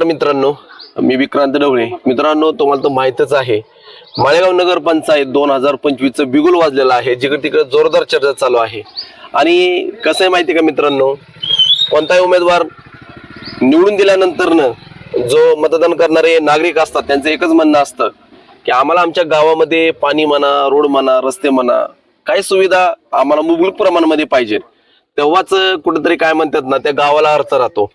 नमस्कार मित्रांनो मी विक्रांत ढवळे. मित्रांनो तुम्हाला तर माहीतच आहे माळेगाव नगर पंचायत दोन हजार पंचवीसचं बिगुल वाजलेलं आहे जिकडे तिकडे जोरदार चर्चा चालू आहे. आणि कसं आहे माहिती का मित्रांनो कोणताही उमेदवार निवडून दिल्यानंतरनं जो मतदान करणारे नागरिक असतात त्यांचं एकच म्हणणं असतं की आम्हाला आमच्या गावामध्ये पाणी म्हणा रोड म्हणा रस्ते म्हणा काही सुविधा आम्हाला मुबलक प्रमाणामध्ये पाहिजे तेव्हाच कुठेतरी काय म्हणतात ना त्या गावाला अर्थ राहतो.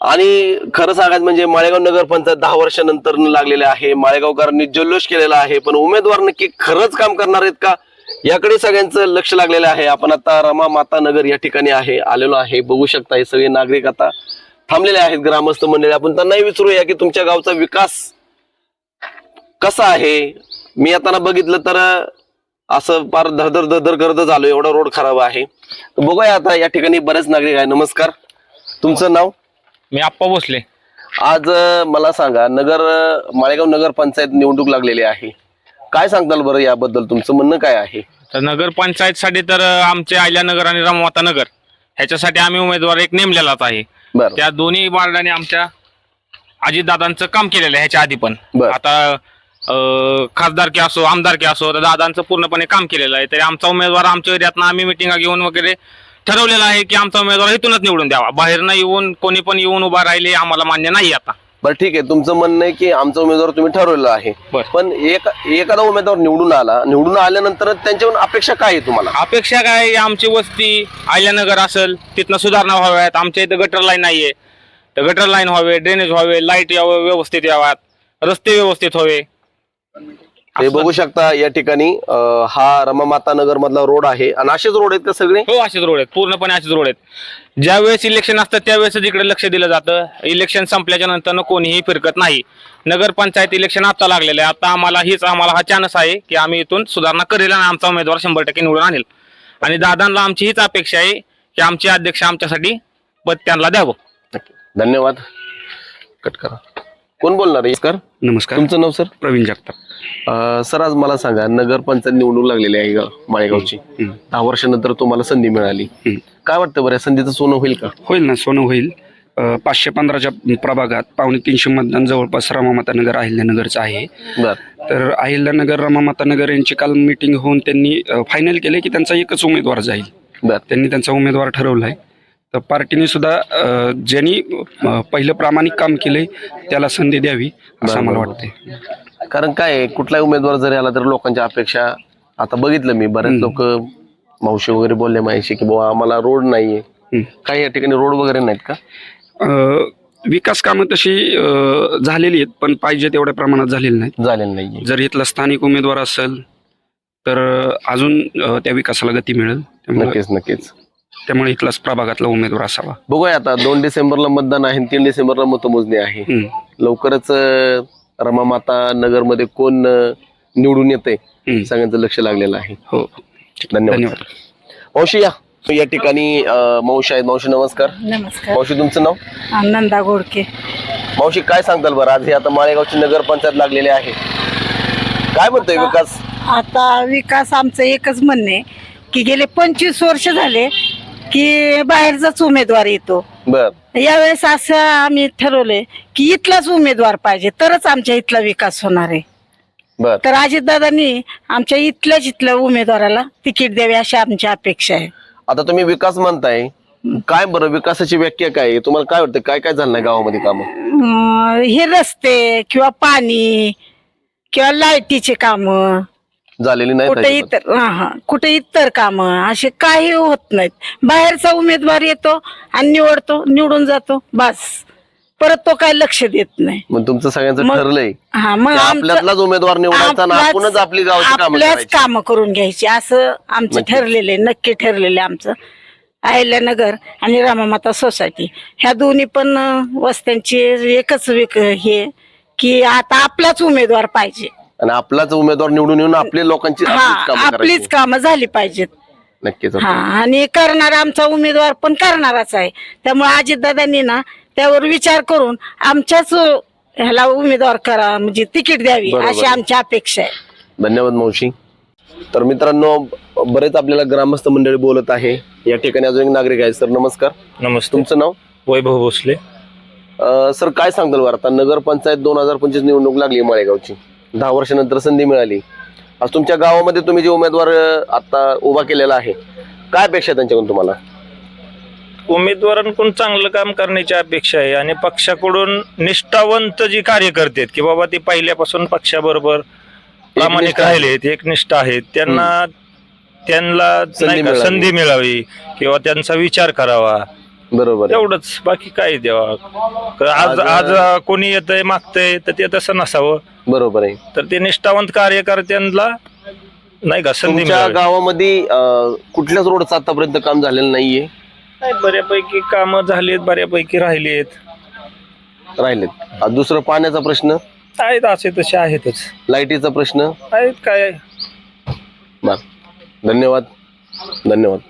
आणि खरं सांगायचं म्हणजे माळेगाव नगरपंचायत दहा वर्षानंतर लागलेले आहे. माळेगावकरांनी जल्लोष केलेला आहे. पण उमेदवार नक्की खरंच काम करणार आहेत का? याकडे सगळ्यांचं लक्ष लागलेलं आहे. आपण आता रमा माता नगर या ठिकाणी आहे आलेलो आहे. बघू शकता हे सगळे नागरिक आता थांबलेले आहेत ग्रामस्थ मंडळी. आपण त्यांनाही विचारूया की तुमच्या गावचा विकास कसा आहे? मी आता बघितलं तर असं फार धरधर धरधर करतच आलो एवढा रोड खराब आहे. बघूया आता या ठिकाणी बरेच नागरिक आहे नमस्कार. तुमचं नाव? मी आप्पा भोसले. आज अं, मला सांगा नगर अं, माळेगाव नगर पंचायत निवडणूक लागलेली आहे. काय सांगताल बरं याबद्दल तुमचं? म्हणणं काय आहे? तर नगर पंचायतसाठी तर अं, आमचे आयल्या नगर आणि राममाता नगर ह्याच्यासाठी आम्ही उमेदवार एक नेमलेलाच आहे. बरं. त्या दोन्ही वार्डाने आमच्या अजितदादांचं काम केलेलं आहे ह्याच्या आधी पण. बर. आता अं, खासदारकी असो आमदारकी असो तर दादांचं पूर्णपणे काम केलेलं आहे. तरी आमचा उमेदवार आमच्या एरियातनं आम्ही मिटिंगा घेऊन वगैरे ठरवलेलं आहे की आमचा उमेदवार इथूनच निवडून द्यावा. बाहेरनं येऊन कोणी पण येऊन उभा राहिले आम्हाला मान्य नाही आता. बरं ठीक आहे. तुमचं म्हणणं आहे की आमचा उमेदवार तुम्ही ठरवलेला आहे. बर. पण एक एखादा उमेदवार निवडून आला निवडून आल्यानंतर त्यांच्याकडून अपेक्षा काय आहे तुम्हाला? अपेक्षा काय? आहे, आमची वस्ती आयल्यानगर असेल तिथनं सुधारणा व्हाव्यात. आमच्या इथं गटर लाईन नाहीये. तर गटर लाईन व्हावे ड्रेनेज व्हावे लाइट यावं व्यवस्थित याव्यात रस्ते व्यवस्थित व्हावे. ते बघू शकता या ठिकाणी हा रमामाता नगर मधला रोड आहे. आणि असेच रोड आहेत का सगळे? हो असेच रोड आहेत. पूर्णपणे असेच रोड आहेत. ज्या वेळेस इलेक्शन असतं त्यावेळेस इकडे लक्ष दिलं जातं. इलेक्शन संपल्याच्या नंतर कोणीही फिरकत नाही. नगरपंचायत इलेक्शन आता लागलेलं आहे. आता आम्हाला हीच आम्हाला हा चान्स आहे की आम्ही इथून सुधारणा करेल आणि आमचा उमेदवार शंभर टक्के निवडून आणेल. आणि दादांना आमची हीच अपेक्षा आहे की आमचे अध्यक्ष आमच्यासाठी पद त्यांना द्यावं. धन्यवाद. कट करा. कोण बोलणार आहे? सर नमस्कार. तुमचं नाव सर? प्रवीण जगताप. अं, सर आज मला सांगा नगर पंचायत निवडणूक लागलेली आहे गा- माळेगावची. हम्म. दहा वर्षानंतर तुम्हाला संधी मिळाली. हम्म. काय वाटतं बरं या संधीचं सोनं होईल का? होईल ना सोनं होईल. अं, पाचशे पंधराच्या प्रभागात पावणे तीनशे मतदान जवळपास रामामातानगर अहिल्यानगरचं आहे. बर. तर अहिल्यानगर रामामातानगर यांची काल मिटिंग होऊन त्यांनी फायनल केले की त्यांचा एकच उमेदवार जाईल. बर. त्यांनी त्यांचा उमेदवार ठरवला आहे तर पार्टीने सुद्धा अं, ज्यांनी अं, पहिलं प्रामाणिक काम केलंय त्याला संधी द्यावी असं मला. वाटतंय. कारण काय आहे, कुठलाही उमेदवार जरी आला तर लोकांच्या अपेक्षा आता बघितलं मी बरेच. लोक मावशी वगैरे बोलले माझ्याशी की बाबा आम्हाला रोड नाहीये. काही या ठिकाणी रोड वगैरे नाहीत का? अं, विकास कामं तशी अं, झालेली आहेत पण पाहिजे तेवढ्या प्रमाणात झालेली नाहीत. झालेलं नाहीये. जर इथला स्थानिक उमेदवार असेल तर अजून अ, त्या विकासाला गती मिळेल. त्यामुळे नक्कीच नक्कीच. त्यामुळे इथलाच प्रभागातला उमेदवार असावा. बघूया आता दोन डिसेंबरला मतदान आहे आणि तीन डिसेंबरला मतमोजणी आहे. हम्म, लवकरच अं, रमामाता नगरमध्ये कोण अं, निवडून येते हम्म. सगळ्यांचं लक्ष लागलेलं आहे. हो. धन्यवाद. धन्यवाद. मावशी या. या ठिकाणी अं, मावशी आहेत. मावशी नमस्कार. नमस्कार. मावशी तुमचं नाव? आनंदा गोडके. मावशी काय सांगताल बरं? आज हे आता माळेगावची नगर पंचायत लागलेली आहे. काय म्हणतोय विकास? आता विकास आमचं एकच म्हणणे की गेले पंचवीस वर्ष झाले की बाहेरचाच उमेदवार येतो. बर. यावेळेस असं आम्ही ठरवलंय की इथलाच उमेदवार पाहिजे तरच आमच्या इथला विकास होणार आहे. बर. तर अजितदादांनी आमच्या इथल्याच इथल्या उमेदवाराला तिकीट द्यावे अशी आमची अपेक्षा आहे. आता तुम्ही विकास म्हणताय काय बरं विकासाची व्याख्या काय आहे? तुम्हाला काय वाटतं काय काय झालं नाही गावामध्ये काम? अं, हे रस्ते किंवा पाणी किंवा लाईटीचे कामं झालेली नाही कुठे अजिबात. इतर हा हा. कुठे इतर काम असे काही होत नाहीत. बाहेरचा उमेदवार येतो आणि निवडतो निवडून जातो बस. परत तो काय लक्ष देत नाही. मग तुमचं सगळ्यांचं मग ठरलंय? हा मग की आमचं- आपल्यातलाच उमेदवार निवडायचा आणि आपलाच- आपणच आपली गावची कामं आपल्याच करायची. काम करून घ्यायची. असं आमचं नक्की. ठरलेलं आहे नक्की ठरलेलं आहे आमचं. अहिल्यानगर आणि रामामाता सोसायटी. ह्या दोन्ही पण अं, वस्त्यांची एकच विक हे की आता आपलाच उमेदवार पाहिजे. आणि आपलाच उमेदवार निवडून येऊन आपली लोकांची आपलीच कामं आपलीच करायची. कामं झाली पाहिजेत. नक्कीच हा आणि करणारा आमचा उमेदवार पण करणाराच आहे. त्यामुळे अजितदादांनी ना त्यावर विचार करून आमच्याच ह्याला उमेदवार करा म्हणजे तिकीट द्यावी बरोबर. अशी आमची अपेक्षा आहे. धन्यवाद मावशी. तर मित्रांनो बरेच आपल्याला ग्रामस्थ मंडळी बोलत आहे. या ठिकाणी अजून एक नागरिक आहे. सर नमस्कार. नमस्ते. तुमचं नाव? वैभव भोसले. अं, सर काय सांगताल बरं? आता नगरपंचायत दोन हजार पंचवीस निवडणूक लागली माळेगावची. दहा वर्षानंतर संधी मिळाली आज तुमच्या गावामध्ये तुम्ही जे उमेदवार आता उभा केलेला आहे काय अपेक्षा त्यांच्याकडून तुम्हाला उमेदवारांकडून चांगलं काम करण्याची अपेक्षा आहे आणि पक्षाकडून निष्ठावंत जी कार्यकर्ते आहेत की बाबा ते पहिल्यापासून पक्षाबरोबर प्रामाणिक. राहिलेत एकनिष्ठ आहेत त्यांना त्यांना. संधी मिळावी किंवा त्यांचा विचार करावा बरोबर आहे. एवढंच. बाकी काय द्यावा आज आज- आज कोणी येतंय मागतंय तर ते तसं नसावं. बरोबर आहे. तर ते निष्ठावंत कार्यकर्त्यांना नाही का संधी तुमच्या मिळावी. गावामध्ये अं, कुठल्याच रोडचं आतापर्यंत काम झालेलं नाहीये? नाही, बऱ्यापैकी कामं झालीत बऱ्यापैकी राहिलीत. राहिलेत. दुसरं पाण्याचा प्रश्न? आहेत असे तसे आहेतच. लाईटीचा प्रश्न? आहेत काय? बर. धन्यवाद. धन्यवाद.